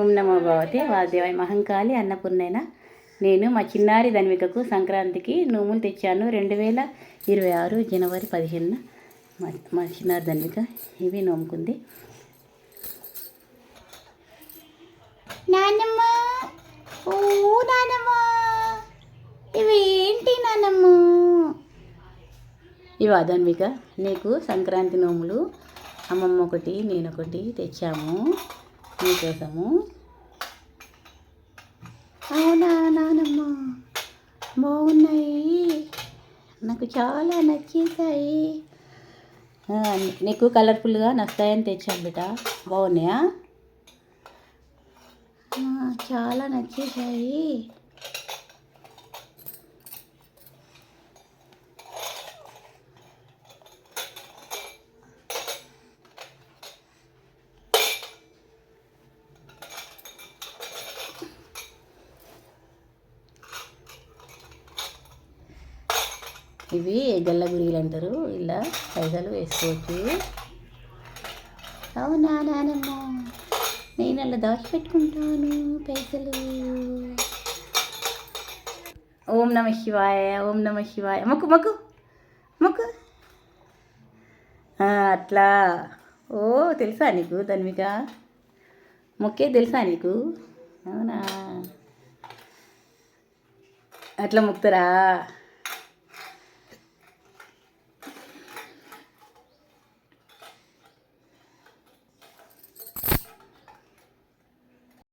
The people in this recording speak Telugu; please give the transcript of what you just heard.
ఓం నమో భగవతి వాదేవాయ మహంకాళి అన్నపూర్ణైన. నేను మా చిన్నారి ధన్వికకు సంక్రాంతికి నోములు తెచ్చాను రెండు వేల ఇరవై ఆరు జనవరి పదిహేనున. మా మా చిన్నారి ధన్విక ఇవి నోముకుంది. నానమ్మ ఓ నానమ్మ ఇవి ఏంటి నానమ్మ? ఇవా ధన్విక నీకు సంక్రాంతి నోములు అమ్మమ్మ ఒకటి నేను ఒకటి తెచ్చాము. నీకోసము అవునా నానమ్మ? బాగున్నాయి. నాకు చాలా నచ్చేసాయి నీకు కలర్ఫుల్గా నస్తాయని తెచ్చాను బిడ్డ. బాగున్నాయా? చాలా నచ్చేసాయి ఇవి గల్ల గురిలు అంటారు. ఇలా పైసలు వేసుకోవచ్చు. అవునా నానమ్మ నేను అలా దాచిపెట్టుకుంటాను పైసలు. ఓం నమ శివాయ ఓం నమ శివాయ. మొక్కు మొక్కు మొక్కు. అట్లా. ఓ తెలుసా నీకు ధన్విక మొక్కే తెలుసా నీకు? అవునా? అట్లా మొక్కుతారా